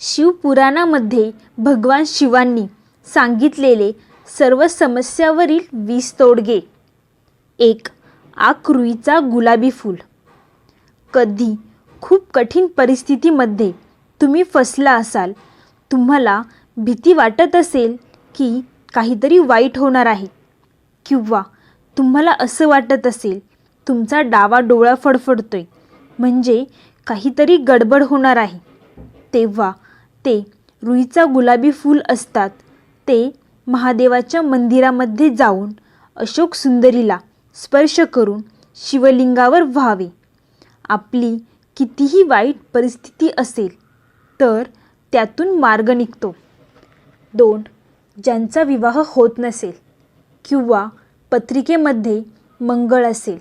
शिवपुराणामध्ये भगवान शिवांनी सांगितलेले सर्व समस्यावरील वीस तोडगे. एक आकृईचा गुलाबी फूल. कधी खूप कठीण परिस्थितीमध्ये तुम्ही फसला असाल तुम्हाला भीती वाटत असेल की काहीतरी वाईट होणार आहे किंवा तुम्हाला असं वाटत असेल तुमचा डावा डोळा फडफडतोय म्हणजे काहीतरी गडबड होणार आहे तेव्हा ते रुईचा गुलाबी फूल असतात. ते महादेवाच्या मंदिरामध्ये जाऊन अशोक सुंदरीला स्पर्श करून शिवलिंगावर व्हावे. आपली कितीही वाईट परिस्थिती असेल तर त्यातून मार्ग निघतो. दोन ज्यांचा विवाह होत नसेल किंवा पत्रिकेमध्ये मंगळ असेल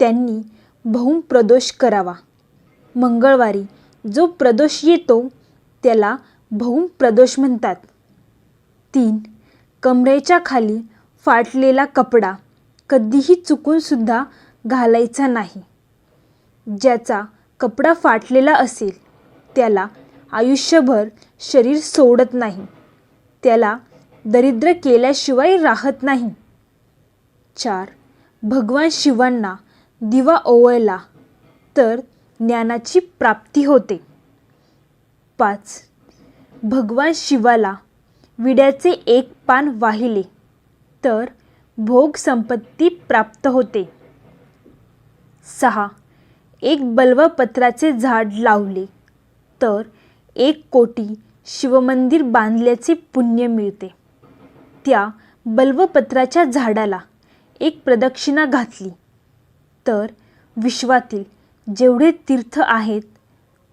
त्यांनी भौम प्रदोष करावा. मंगळवारी जो प्रदोष येतो त्याला भौम प्रदोष म्हणतात. तीन कमरेच्या खाली फाटलेला कपडा कधीही चुकूनसुद्धा घालायचा नाही. ज्याचा कपडा फाटलेला असेल त्याला आयुष्यभर शरीर सोडत नाही. त्याला दरिद्र केल्याशिवाय राहत नाही. चार भगवान शिवांना दिवा ओवळला तर ज्ञानाची प्राप्ती होते. पाच. भगवान शिवाला विड्याचे एक पान वाहिले तर भोग संपत्ती प्राप्त होते. सहा. एक बल्वपत्राचे झाड लावले तर एक कोटी शिवमंदिर बांधल्याचे पुण्य मिळते. त्या बल्वपत्राच्या झाडाला एक प्रदक्षिणा घातली तर विश्वातील जेवढे तीर्थ आहेत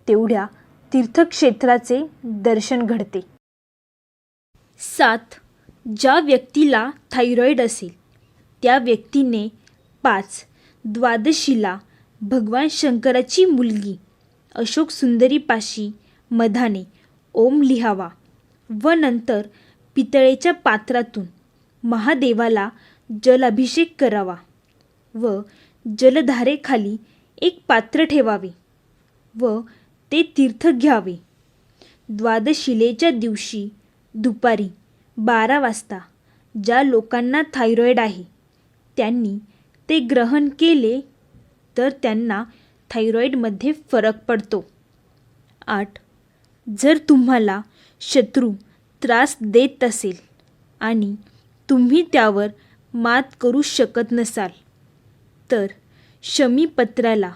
तेवढ्या तीर्थक्षेत्राचे दर्शन घडते. सात. ज्या व्यक्तीला थायरॉईड असेल त्या व्यक्तीने पाच. द्वादशीला भगवान शंकराची मुलगी अशोक सुंदरीपाशी मधाने ओम लिहावा व नंतर पितळेच्या पात्रातून महादेवाला जलाभिषेक करावा व जलधारेखाली एक पात्र ठेवावे व ते तीर्थ घ्यावे. द्वादशिलेच्या दिवशी दुपारी बारा वाजता ज्या लोकांना थायरॉईड आहे त्यांनी ते ग्रहण केले तर त्यांना थायरॉईडमध्ये फरक पडतो. आठ. जर तुम्हाला शत्रू त्रास देत असेल आणि तुम्ही त्यावर मात करू शकत नसाल तर शमीपत्राला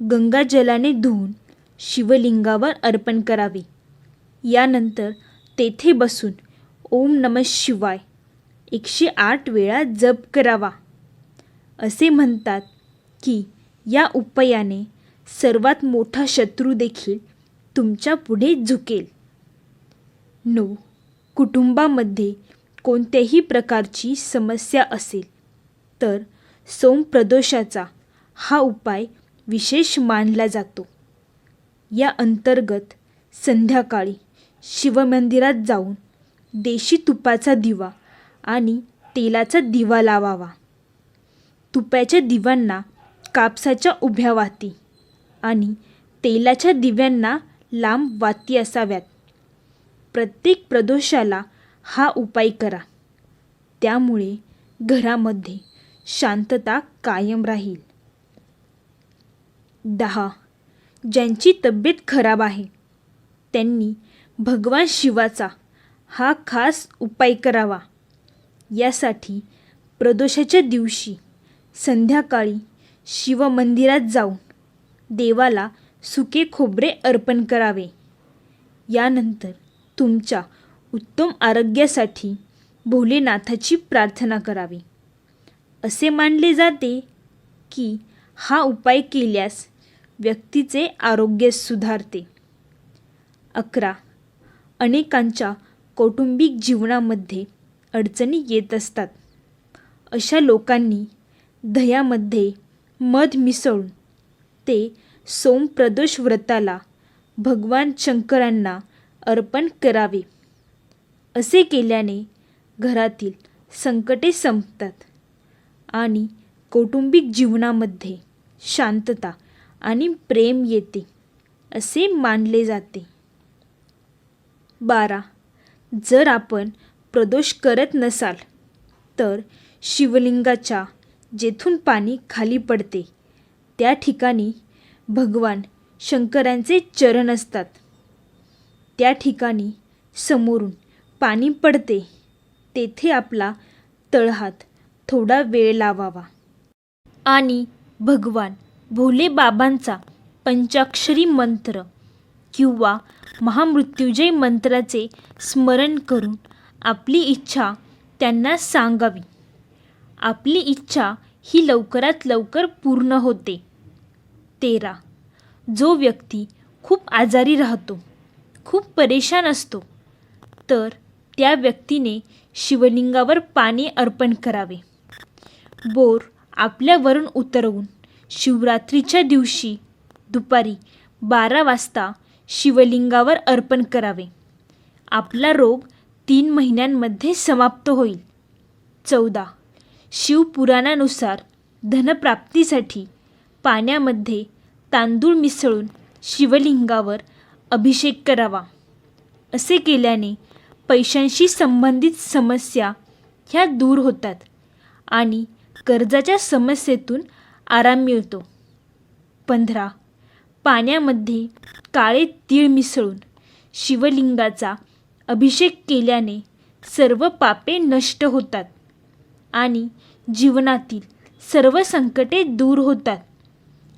गंगाजलाने धुवून शिवलिंगावर अर्पण करावे. यानंतर तेथे बसून ओम नम शिवाय एकशे आठ वेळा जप करावा. असे म्हणतात की या उपायाने सर्वात मोठा शत्रू देखील तुमच्यापुढे झुकेल. नऊ. कुटुंबामध्ये कोणत्याही प्रकारची समस्या असेल तर सोमप्रदोषाचा हा उपाय विशेष मानला जातो. या अंतर्गत संध्याकाळी शिवमंदिरात जाऊन देशी तुपाचा दिवा आणि तेलाचा दिवा लावावा. तुपाच्या दिव्यांना कापसाच्या उभ्या वाती आणि तेलाच्या दिव्यांना लांब वाती असाव्यात. प्रत्येक प्रदोषाला हा उपाय करा. त्यामुळे घरामध्ये शांतता कायम राहील. दहा ज्यांची तब्येत खराब आहे त्यांनी भगवान शिवाचा हा खास उपाय करावा. यासाठी प्रदोषाच्या दिवशी संध्याकाळी शिवमंदिरात जाऊन देवाला सुके खोबरे अर्पण करावे. यानंतर तुमच्या उत्तम आरोग्यासाठी भोलेनाथाची प्रार्थना करावी. असे मानले जाते की हा उपाय केल्यास व्यक्तीचे आरोग्य सुधारते. अकरा. अनेकांच्या कौटुंबिक जीवनामध्ये अडचणी येत असतात. अशा लोकांनी दह्यामध्ये मध मिसळून ते सोमप्रदोष व्रताला भगवान शंकरांना अर्पण करावे. असे केल्याने घरातील संकटे संपतात आणि कौटुंबिक जीवनामध्ये शांतता आणि प्रेम येते असे मानले जाते. बारा. जर आपण प्रदोष करत नसाल तर शिवलिंगाच्या जेथून पाणी खाली पडते त्या ठिकाणी भगवान शंकरांचे चरण असतात. त्या ठिकाणी समोरून पाणी पडते तेथे आपला तळहात थोडा वेळ लावावा. आणि भगवान भोले बाबांचा पंचाक्षरी मंत्र किंवा महामृत्युंजय मंत्राचे स्मरण करून आपली इच्छा त्यांना सांगावी. आपली इच्छा ही लवकरात लवकर पूर्ण होते. तेरा. जो व्यक्ती खूप आजारी राहतो खूप परेशान असतो तर त्या व्यक्तीने शिवलिंगावर पाणी अर्पण करावे. बोर आपल्यावरून उतरवून शिवरात्रीच्या दिवशी दुपारी बारा वाजता शिवलिंगावर अर्पण करावे. आपला रोग तीन महिन्यांमध्ये समाप्त होईल. चौदा. शिवपुराणानुसार धनप्राप्तीसाठी पाण्यामध्ये तांदूळ मिसळून शिवलिंगावर अभिषेक करावा. असे केल्याने पैशांशी संबंधित समस्या ह्या दूर होतात आणि कर्जाच्या समस्येतून आराम मिळतो. पंधरा. पाण्यामध्ये काळे तीळ मिसळून शिवलिंगाचा अभिषेक केल्याने सर्व पापे नष्ट होतात आणि जीवनातील सर्व संकटे दूर होतात.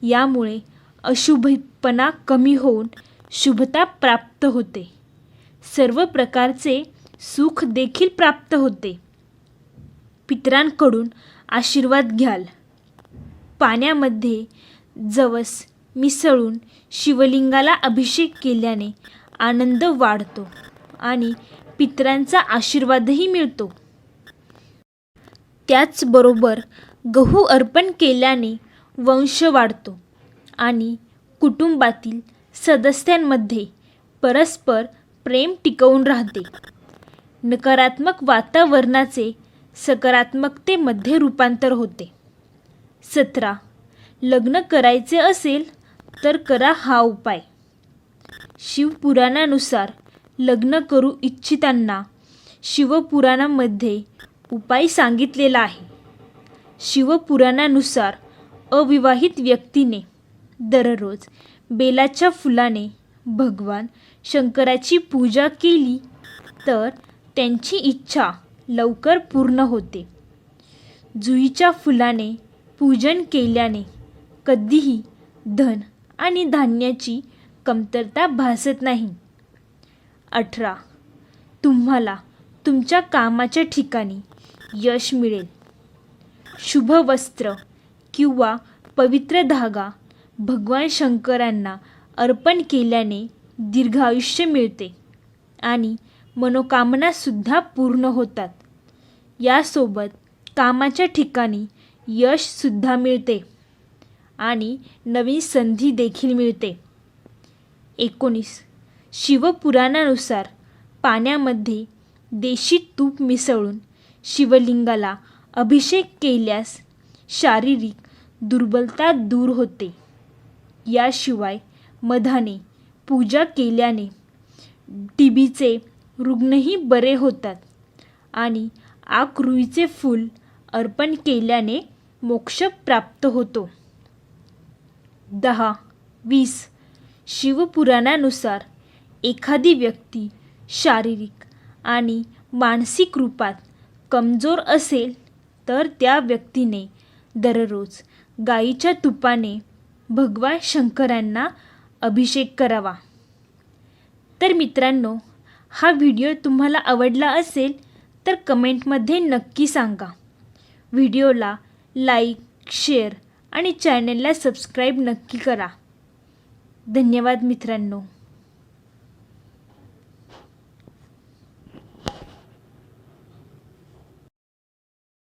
यामुळे अशुभपणा कमी होऊन शुभता प्राप्त होते. सर्व प्रकारचे सुख देखील प्राप्त होते. पितरांकडून आशीर्वाद घ्याल. पाण्यामध्ये जवस मिसळून शिवलिंगाला अभिषेक केल्याने आनंद वाढतो आणि पितरांचा आशीर्वादही मिळतो. त्याचबरोबर गहू अर्पण केल्याने वंश वाढतो आणि कुटुंबातील सदस्यांमध्ये परस्पर प्रेम टिकवून राहते. नकारात्मक वातावरणाचे सकारात्मकतेमध्ये रूपांतर होते. सतरा. लग्न करायचे असेल तर करा हा उपाय. शिवपुराणानुसार लग्न करू इच्छितांना शिवपुराणामध्ये उपाय सांगितलेला आहे. शिवपुराणानुसार अविवाहित व्यक्तीने दररोज बेलाच्या फुलाने भगवान शंकराची पूजा केली तर त्यांची इच्छा लवकर पूर्ण होते. जुईच्या फुलाने पूजन केल्याने कधीही धन आणि धान्याची कमतरता भासत नाही. अठरा. तुम्हाला तुमच्या कामाच्या ठिकाणी यश मिळेल. शुभ वस्त्र किंवा पवित्र धागा भगवान शंकरांना अर्पण केल्याने दीर्घायुष्य मिळते आणि मनोकामनासुद्धा पूर्ण होतात. यासोबत कामाच्या ठिकाणी यशसुद्धा मिळते. आणि नवीन संधी देखील मिळते. एकोणीस. शिवपुराणानुसार पाण्यामध्ये देशी तूप मिसळून शिवलिंगाला अभिषेक केल्यास शारीरिक दुर्बलता दूर होते. याशिवाय मधाने पूजा केल्याने टी बीचे रुग्णही बरे होतात. आणि आकृईचे फूल अर्पण केल्याने मोक्ष प्राप्त होतो. दहा वीस शिवपुराणानुसार एखादी व्यक्ती शारीरिक आणि मानसिक रूपात कमजोर असेल तर त्या व्यक्तीने दररोज गाईच्या तुपाने भगवान शंकरांना अभिषेक करावा. तर मित्रांनो हा व्हिडिओ तुम्हाला आवडला असेल तर कमेंटमध्ये नक्की सांगा. व्हिडिओला लाईक शेअर आणि चॅनलला सबस्क्राईब नक्की करा. धन्यवाद मित्रांनो.